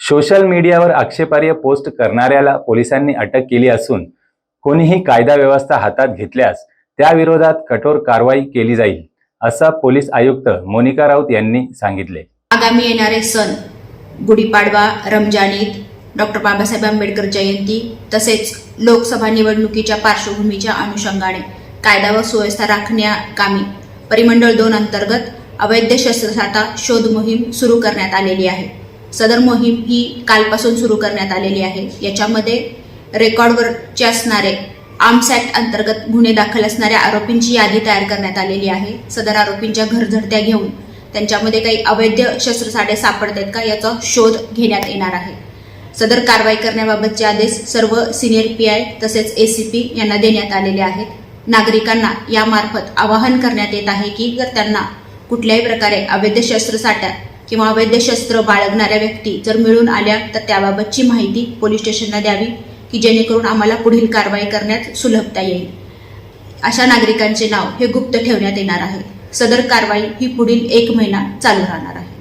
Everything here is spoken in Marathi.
सोशल मीडियावर आक्षेपार्ह पोस्ट करणाऱ्याला पोलिसांनी अटक केली असून कोणीही कायदा व्यवस्था हातात घेतल्यास त्याविरोधात कठोर कारवाई केली जाईल असं पोलीस आयुक्त मोनिका राऊत यांनी सांगितले. आगामी येणारे सण गुढीपाडवा रमजान ईद डॉक्टर बाबासाहेब आंबेडकर जयंती तसेच लोकसभा निवडणुकीच्या पार्श्वभूमीच्या अनुषंगाने कायदा व सुव्यवस्था राखण्याकामी परिमंडळ दोन अंतर्गत अवैध शस्त्रसाठा शोध मोहीम सुरू करण्यात आलेली आहे. सदर मोहीम ही कालपासून सुरू करण्यात आलेली आहे. याच्यामध्ये रेकॉर्डवरचे असणारे आर्म्स ऍक्ट अंतर्गत गुन्हे दाखल असणाऱ्या आरोपींची यादी तयार करण्यात आलेली आहे. सदर आरोपींच्या घरझडत्या घेऊन त्यांच्यामध्ये काही अवैध शस्त्रसाठे सापडतात का याचा शोध घेण्यात येणार आहे. सदर कारवाई करण्याबाबतचे आदेश सर्व सिनियर पी आय तसेच ए सी पी यांना देण्यात आलेले आहेत. नागरिकांना यामार्फत आवाहन करण्यात येत आहे की जर त्यांना कुठल्याही प्रकारे अवैध शस्त्रसाठ्या किंवा अवैध शस्त्र बाळगणाऱ्या व्यक्ती जर मिळून आल्या तर त्याबाबतची माहिती पोलीस स्टेशनला द्यावी की जेणेकरून आम्हाला पुढील कारवाई करण्यात सुलभता येईल. अशा नागरिकांचे नाव हे गुप्त ठेवण्यात येणार आहे. सदर कारवाई ही पुढील एक महिना चालू राहणार आहे.